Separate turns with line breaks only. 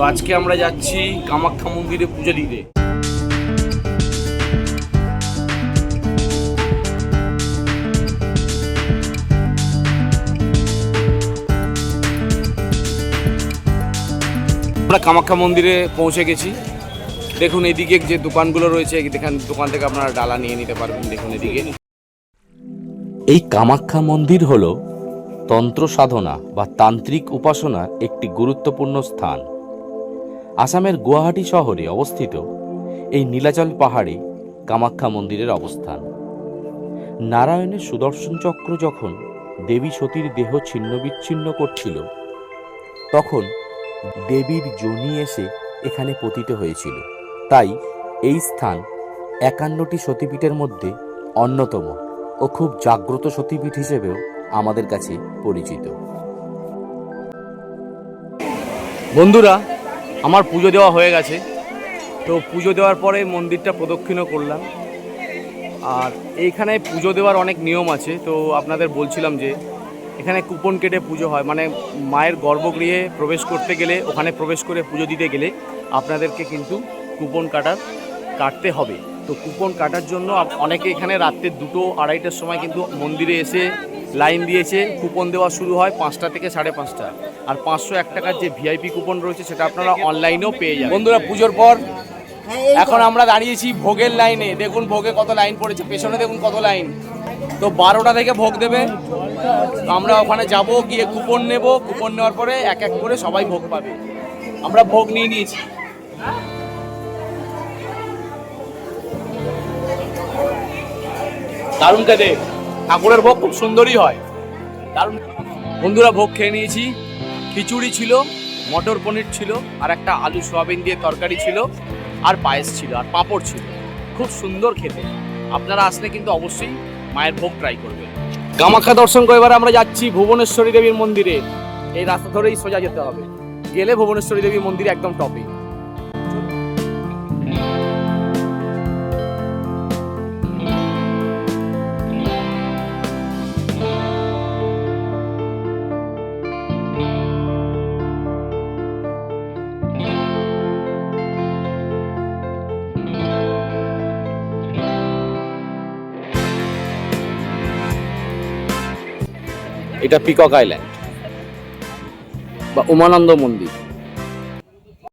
তো আজকে আমরা যাচ্ছি কামাখ্যা মন্দিরে পুজো দিতে। আমরা কামাখ্যা মন্দিরে পৌঁছে গেছি। দেখুন, এদিকে যে দোকানগুলো রয়েছে, এখান দোকান থেকে আপনারা ডালা নিয়ে নিতে পারবেন, দেখুন এদিকে।
এই কামাখ্যা মন্দির হল তন্ত্র সাধনা বা তান্ত্রিক উপাসনার একটি গুরুত্বপূর্ণ স্থান। আসামের গুয়াহাটি শহরে অবস্থিত এই নীলাচল পাহাড়ে কামাখ্যা মন্দিরের অবস্থান। নারায়ণের সুদর্শন চক্র যখন দেবী সতীর দেহ ছিন্ন বিচ্ছিন্ন করছিল, তখন দেবীর জনি এসে এখানে পতিত হয়েছিল। তাই এই স্থান একান্নটি সতীপীঠের মধ্যে অন্যতম ও খুব জাগ্রত সতীপীঠ হিসেবেও আমাদের কাছে পরিচিত।
বন্ধুরা আমার পুজো দেওয়া হয়ে গেছে। তো পুজো দেওয়ার পরে মন্দিরটা প্রদক্ষিণও করলাম। আর এইখানে পুজো দেওয়ার অনেক নিয়ম আছে। তো আপনাদের বলছিলাম যে, এখানে কুপন কেটে পুজো হয়। মানে মায়ের গর্ভগৃহে প্রবেশ করতে গেলে, ওখানে প্রবেশ করে পুজো দিতে গেলে আপনাদেরকে কিন্তু কুপন কাটার, কাটতে হবে। তো কুপন কাটার জন্য অনেকে এখানে রাত্রে দুটো আড়াইটার সময় কিন্তু মন্দিরে এসে লাইন দিয়েছে। কুপন দেওয়া শুরু হয় পাঁচটা থেকে সাড়ে পাঁচটা। আর পাঁচশো এক টাকার যে ভিআইপি কুপন রয়েছে সেটা আপনারা অনলাইনেও পেয়ে যাবেন। বন্ধুরা পুজোর পর এখন আমরা দাঁড়িয়েছি ভোগের লাইনে। দেখুন ভোগে কত লাইন পড়েছে পেছনে দেখুন কত লাইন। তো বারোটা থেকে ভোগ দেবে। আমরা ওখানে যাব গিয়ে কুপন নেব। কুপন নেওয়ার পরে এক এক করে সবাই ভোগ পাবে। আমরা ভোগ নিয়ে নিয়েছি। দারুণ খেতে। ঠাকুরের ভোগ খুব সুন্দরই হয়। দারুণ। বন্ধুরা ভোগ খেয়ে নিয়েছি। খিচুড়ি ছিল, মটর পনির ছিল, আর একটা আলু সোয়াবিন দিয়ে তরকারি ছিল, আর পায়েস ছিল, আর পাঁপড় ছিল। খুব সুন্দর খেতে। আপনারা আসলে কিন্তু অবশ্যই মায়ের ভোগ ট্রাই করবেন। কামাখ্যা দর্শন করে এবার আমরা যাচ্ছি ভুবনেশ্বরী দেবীর মন্দিরে। এই রাস্তা ধরেই সোজা যেতে হবে। গেলে ভুবনেশ্বরী দেবীর মন্দির একদম টপে এটা পিকক আইল্যান্ড বা উমানন্দ মন্দির।